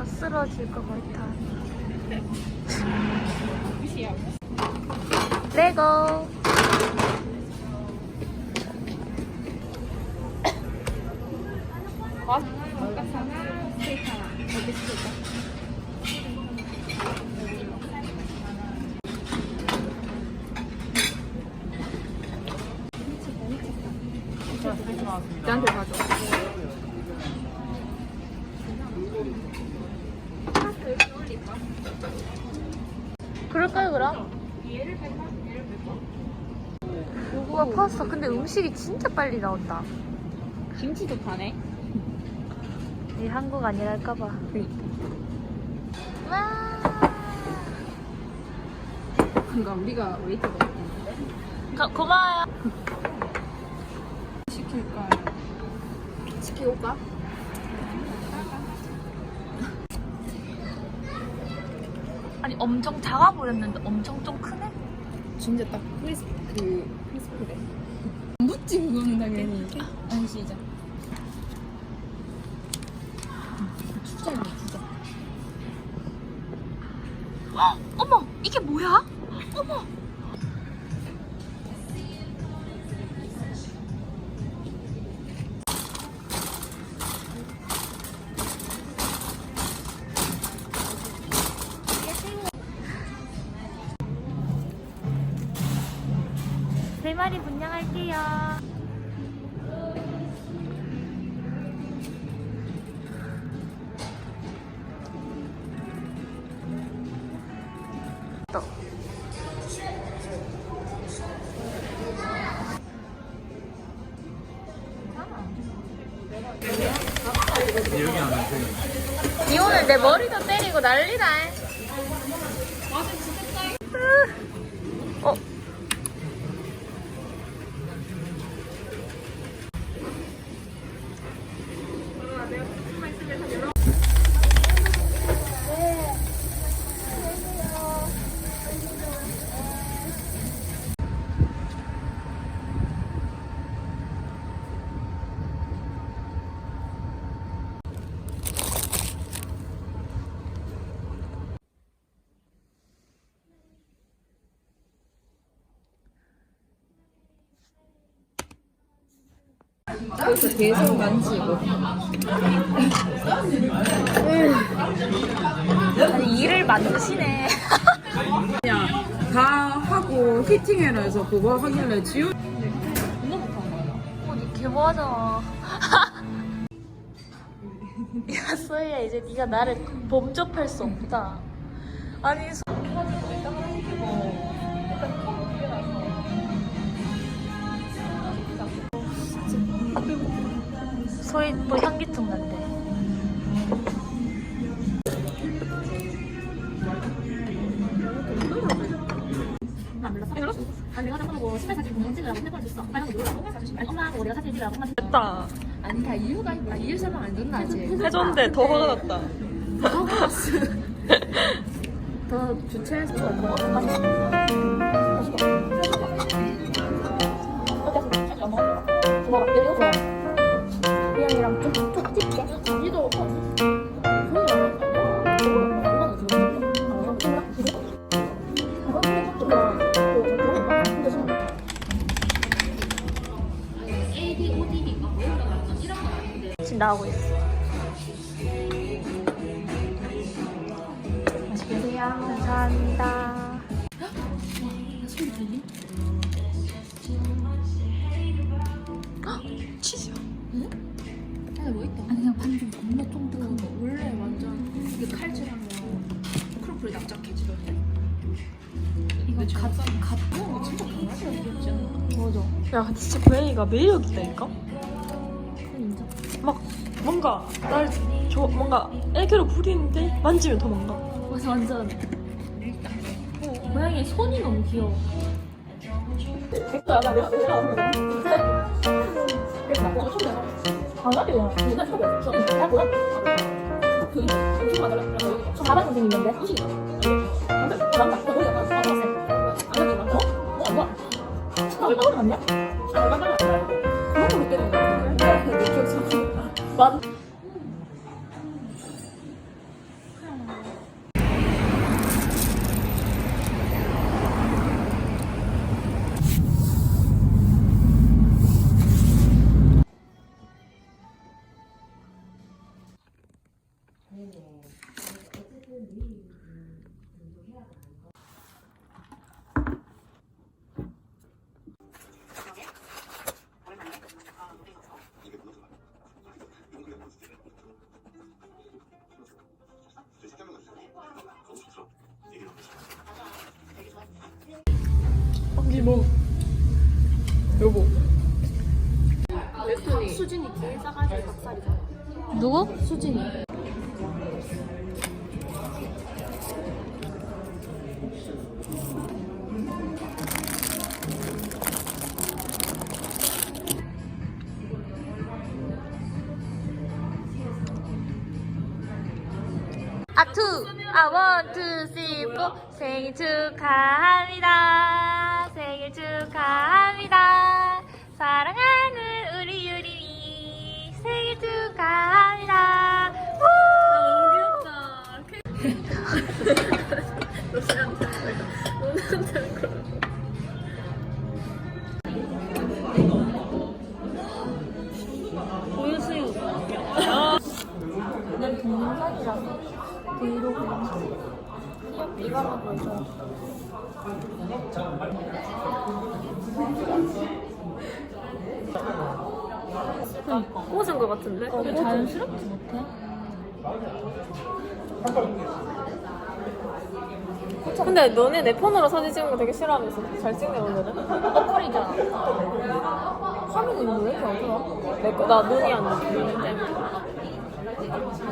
나 쓰러질 것 같아. 레고. 나한테 가져. 그럴까요, 그럼? 우와, 파스타. 근데 음식이 진짜 빨리 나온다. 김치도 파네. 이 한국 아니랄까봐. 와. 그러니까 우리가 웨이터가 가, 고마워요. 시킬까? 시키올까? 아니, 엄청 작아 보였는데 엄청 좀 크네? 진짜 딱 크리스 그. 안 그거는 당연히. 아 시작. 추자. 헉, 어머, 이게 뭐야? 어머. 또. 니 오늘 내 머리도 때리고 난리다. 어. 그래서 계속 만지고. 아니 일을 만드시네. 그냥 다 하고 피팅해라 해서 그거 하길래 지우. 어, 니 개모하잖아. 야, 소희야, 이제 네가 나를 범접할 수 없다. 아니, 소... 사진 찍으라고 엄마 됐다. 아니 다 이유가 있다. 이유 설명 안 줬나 아직. 해줬는데 더 화가 났다. 더 주최해서 어때서? 사진 안 먹었어? 뭐 내려서 니도 지금 나오고 있어. 칼질하면 크로플이 납작해지던데 이거 갓, 갓거 진짜 강하게 귀엽지 않아? 맞아. 야, 진짜 고양이가 매력 있다니까? 막 뭔가 날 저 뭔가 애교를 부리는데 만지면 더 뭔가. 맞아 완전 고양이 손이 너무 귀여워. 가 방 선생님인데? 언니 수진이. 아 투. 아 원 투 쓰리 포. 생일 축하합니다 보여주요 난 동영상이랑 브이로그 이거만 보여줘. 꽂은 것 같은데? 왜 자연스럽지 못해? 근데 너네 내 폰으로 사진 찍는 거 되게 싫어하면서 잘 찍네 오늘은 어플이잖아. 화면이 왜 이렇게 안 좋아? 내거 나 눈이 안 좋아 눈 때문에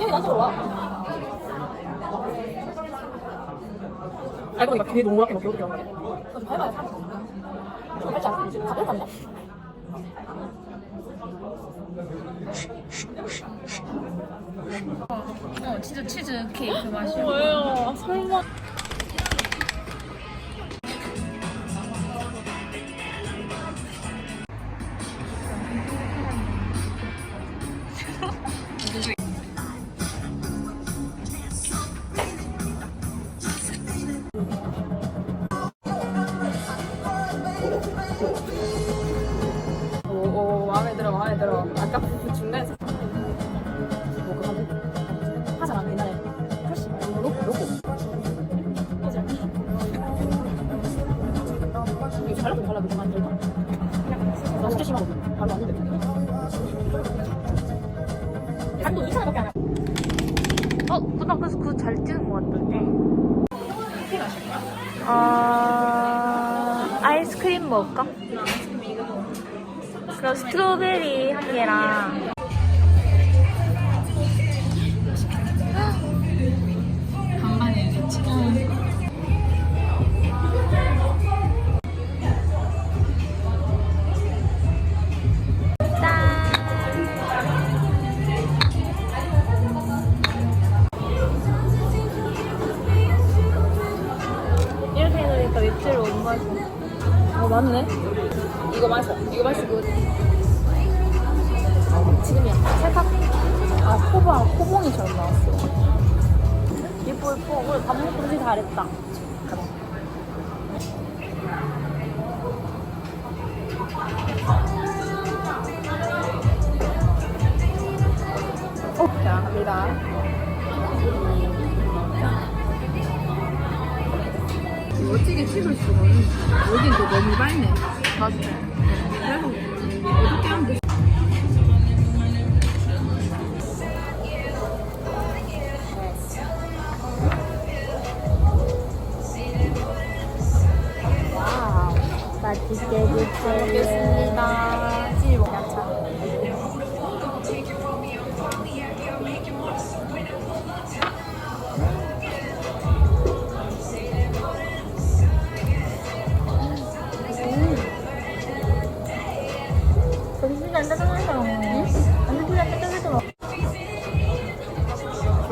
얘 나한테 와. 알고 보니까 귀에 노랗게 막 나오네 너 밟아야 돼. 살짝 가볍게 간다. 어 진짜 치즈 케이크 맛이야 뭐예요? 설마 먹을까? 그럼 스트로베리 한 개랑. 코봉이 잘 나왔어. 예뻐 예뻐. 오늘 밥 먹고 되게 잘했다. 어, 자, 갑니다. 멋지게 찍을 수가 없는 여긴 또 너무 밝네 맞지?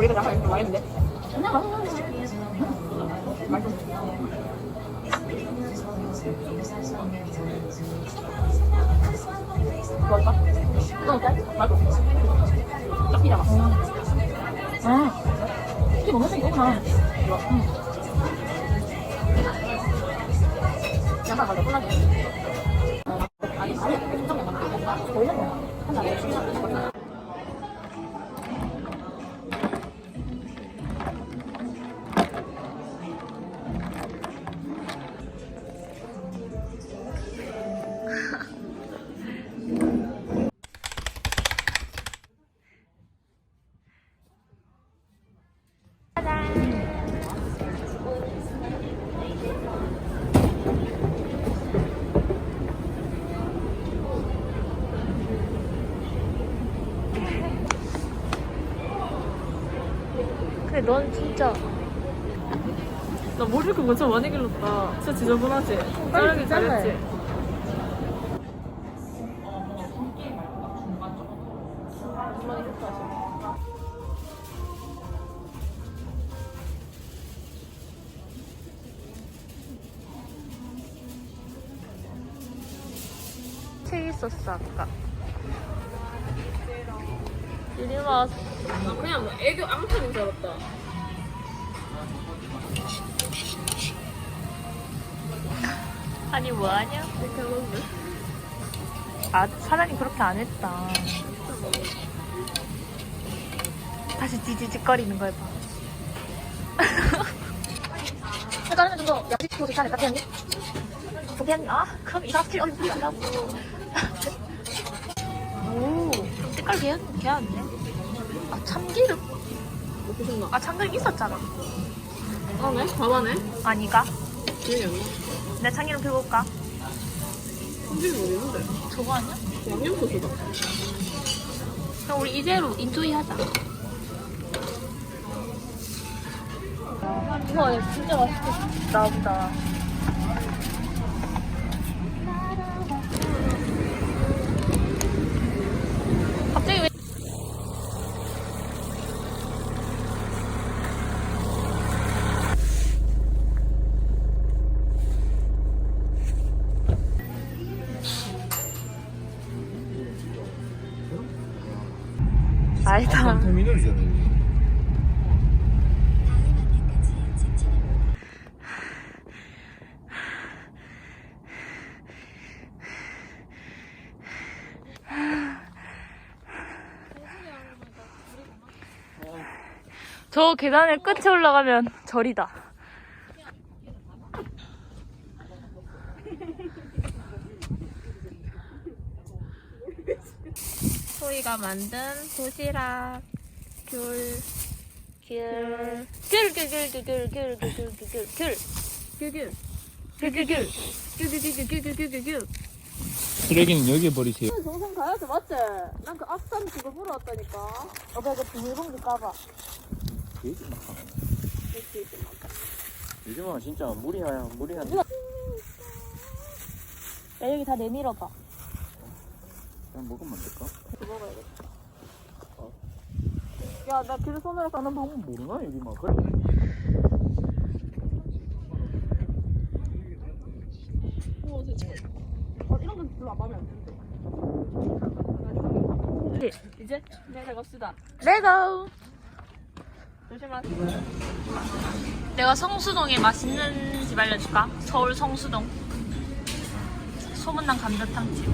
거기다 약간 이렇게 와있는데 음, 맛있어 좋았다 너 어때? 맛있어 딱 피자 맛 음. 특히 먹는 게 이거구나 좋아 음. 근데 넌 진짜 나 머리 긁은 거참 많이 길렀다. 진짜 지저분하지? 자르기. 잘했지? 책 있었어 아까. 와. 나 그냥 뭐 애교 앙탈인 줄 알았다. 아니 뭐하냐? 이렇게 하는데? 아 사장님 그렇게 안 했다. 다시 지지직거리는 거 해봐. 정도 양식 소식 잘했다, 태연이? 소개한 아 그럼 이 사실 어디 보려고. 오 색깔 개 개한데. 아 참기름? 어떻게 생각? 아 참기름 있었잖아. 하네? 밥하네? 아니가? 기억이 안 나. 내 참기름 올까? 손질이 어디 있는데? 저거 아니야? 양념 소스다. 그럼 우리 이대로 인조이 하자. 이거 진짜 맛있게 나온다. 저 계단의 끝에 올라가면 절이다. 소희가 만든 도시락 귤, 귤, 귤, 귤, 귤, 귤, 귤, 귤, 귤, 귤, 귤, 귤, 귤, 귤 귤. 귤, 귤, 귤. 귤 귤 귤 귤 귤 귤 귤. 쓰레기는 여기에 버리세요. 정상 가야지, 맞지? 난 그 앞산 그거 보러 왔다니까. 오빠 이거 비닐봉지 까봐. 요즘은 진짜 무리하야 무리한. 야 여기 다 내밀어봐. 그냥 먹으면 안 될까? 야, 나귤 손으로 가는 방법. 모르나 여기 막 그래. 어, 이런 건 별로 안 마음에 안 드는데. 이제 내가 갑시다. 레고. 조심하세요. 내가 성수동에 맛있는 집 알려줄까? 서울 성수동. 소문난 감자탕집.